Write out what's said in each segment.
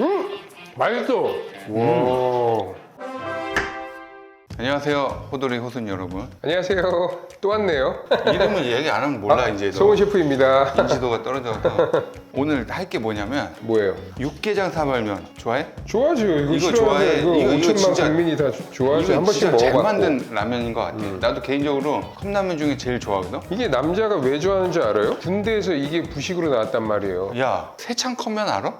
음, 맛있어. 와. 안녕하세요 호돌이 호순 여러분 안녕하세요. 또 왔네요. 이름은 얘기 안 하면 몰라 아, 이제 너 성훈 셰프입니다. 인지도가 떨어져서 오늘 할 게 뭐냐면 뭐예요? 육개장 사발면 좋아해? 좋아하죠. 이거, 이거 좋아해. 이거, 이거- 이거 5천만 진짜- 국민이 다 조- 좋아하죠. 이거 한 번씩 진짜 잘 먹어봤고. 음. 만든 라면인 것 같아 나도 개인적으로 컵라면 중에 제일 좋아하거든 이게 남자가 왜 좋아하는 줄 알아요? 군대에서 이게 부식으로 나왔단 말이에요. 야 세창 컵면 알아?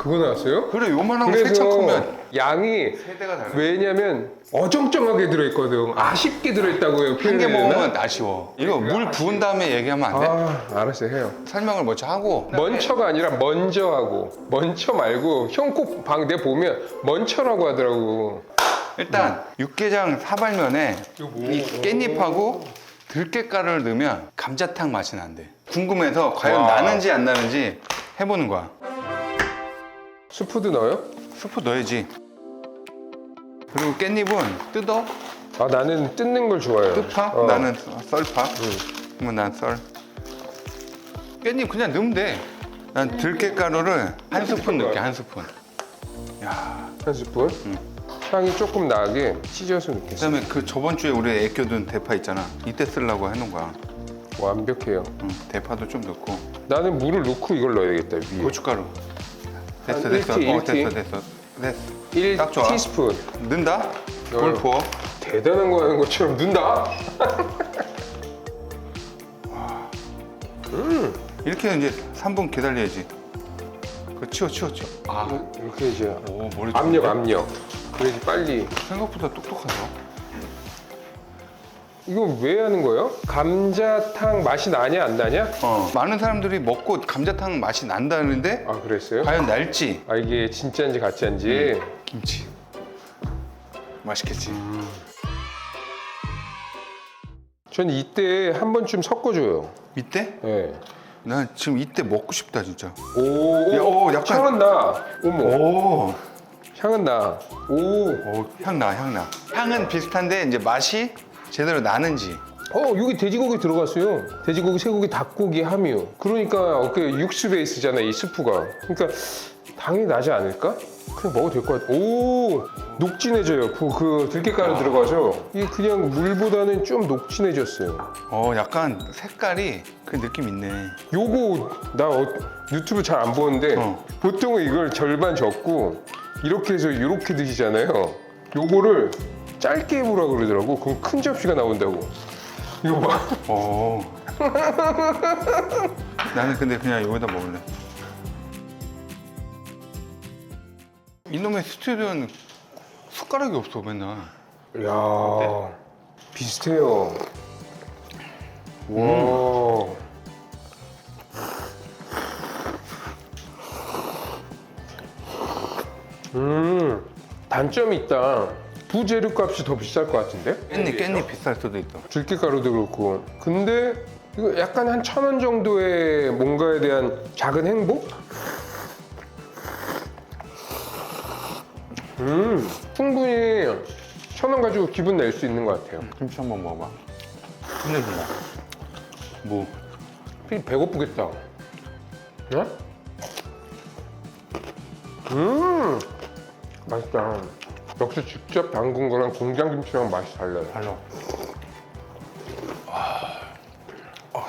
그거 나왔어요? 그래 요만한 거 그래서 컵면 양이 세대가 달라 왜냐면 어정쩡하게 들어있거든. 아쉽게 들어있다고요. 한 개? 먹으면 아쉬워 이거 물 부은 다음에 얘기하면 안 돼? 아, 알았어요. 해요. 설명을 먼저 하고 먼저가 아니라 먼저 하고 먼저 말고 형꼭 방대 보면 먼저라고 하더라고. 일단 육개장 사발면에? 이 깻잎하고 들깨가루를 넣으면 감자탕 맛이 난대 궁금해서 과연 와. 나는지 안 나는지 해보는 거야 스프도 넣어요? 스프 넣어야지 그리고 깻잎은 뜯어 아 나는 뜯는 걸 좋아해요. 뜯파 어. 나는 썰파 그러면 난 썰 깻잎 그냥 넣으면 돼 난 들깨가루를 한 스푼 넣게 한 스푼 야 한 스푼. 향이 조금 나게 찢어서 넣겠어. 그다음에 그 저번 주에 우리 애껴둔 대파 있잖아 이때 쓰려고 해놓은 거야 완벽해요. 응, 대파도 좀 넣고 나는 물을 넣고 이걸 넣어야겠다 위에. 고춧가루 됐어 한 됐어 일티, 어 일티. 됐어 됐어 됐어 1 딱 좋아. 티스푼. 넣는다 물 넣어요. 부어 대단한 거 하는 것처럼 넣는다. 이렇게 이제 3분 기다려야지 그 치워 치워 치워 아, 이렇게 이제 오 머리 압력 좋은데? 압력. 그래야지 빨리. 생각보다 똑똑하다 이거 왜 하는 거예요? 감자탕 맛이 나냐 안 나냐? 어 많은 사람들이 먹고 감자탕 맛이 난다는데 아 그랬어요? 과연 날지 아 이게 진짜인지 가짜인지 김치 맛있겠지 전 이때 한 번쯤 섞어줘요. 이때? 예. 난 지금 이때 먹고 싶다 진짜 오, 야, 오, 약간- 향은 나. 어머, 오, 향은 나. 오, 오 향 나 향 나 향은 비슷한데 이제 맛이 제대로 나는지 어 여기 돼지고기 들어갔어요. 돼지고기, 쇠고기, 닭고기, 함유. 그러니까 그 육수 베이스잖아 이 스프가. 그러니까 당연히 나지 않을까? 그냥 먹어도 될 것 같아. 오, 녹진해져요. 그, 그 들깨가루 들어가서 이게 그냥 물보다는 좀 녹진해졌어요. 어 약간 색깔이 그 느낌 있네 요거 나 어- 유튜브 잘 안 보는데 어. 보통은 이걸 절반 젓고 이렇게 해서 이렇게 드시잖아요. 요거를 짧게 해보라 그러더라고. 그럼 큰 접시가 나온다고. 이거 봐. 오 나는 근데 그냥 여기다 먹을래 이놈의 스튜디오는 숟가락이 없어 맨날 야 비슷해요. 와. 음 단점이 있다. 부재료 값이 더 비쌀 것 같은데? 깻잎 깻잎 비쌀 수도 있어 들깨가루도 그렇고. 근데 이거 약간 한 천 원 정도의 뭔가에 대한 작은 행복? 음 충분히 천 원 가지고 기분 낼 수 있는 것 같아요. 김치 한번 먹어봐 끝내준다 뭐피 배고프겠다. 네? 음, 맛있다. 역시 직접 담근 거랑 공장 김치랑 맛이 달라요. 달라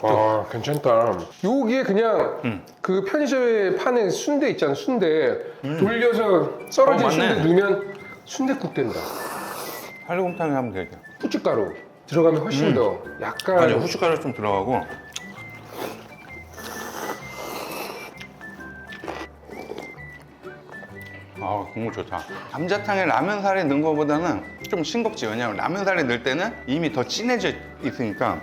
아, 괜찮다. 요게 그냥 음. 그 편의점에 파는 순대 있잖아, 순대. 돌려서 썰어진 어, 맞네. 순대 넣으면 순대국 된다. 팔굽탕에 하면 되겠다 후춧가루 들어가면 훨씬 더 약간 맞아 후춧가루 좀 들어가고 아 국물 좋다 감자탕에 라면살에 넣은 거보다는 좀 싱겁지 왜냐면 라면살에 넣을 때는 이미 더 진해져 있으니까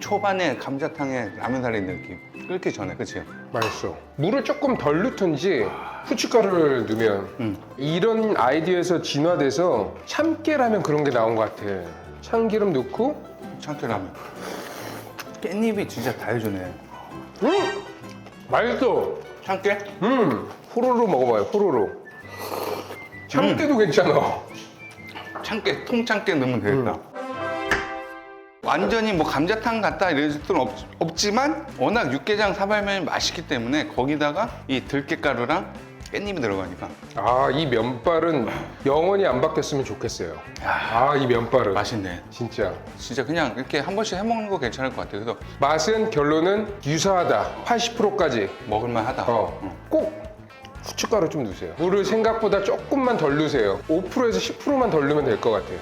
초반에 감자탕에 라면살에 넣은 느낌 끓기 전에 그치? 맛있어. 물을 조금 덜 넣든지 후춧가루를 넣으면 음. 이런 아이디어에서 진화돼서 참깨라면 그런 게 나온 것 같아. 참기름 넣고 참깨 라면 깻잎이 진짜 다 해주네 음! 맛있어. 참깨? 음, 호로로 먹어봐요. 호로로. 참깨도 괜찮아. 참깨, 통참깨 넣으면 되겠다 완전히 뭐 감자탕 같다 이럴 수는 없, 없지만 워낙 육개장 사발면이 맛있기 때문에 거기다가 이 들깨가루랑 깻잎이 들어가니까 아 이 면발은 영원히 안 바뀌었으면 좋겠어요. 아 이 면발은 맛있네. 진짜 진짜 그냥 이렇게 한 번씩 해 먹는 거 괜찮을 것 같아요. 그래서 맛은 결론은 유사하다. 80%까지. 먹을만 하다. 어, 꼭 후춧가루 좀 넣으세요. 물을 생각보다 조금만 덜 넣으세요. 5%에서 10%만 덜 넣으면 될 것 같아요.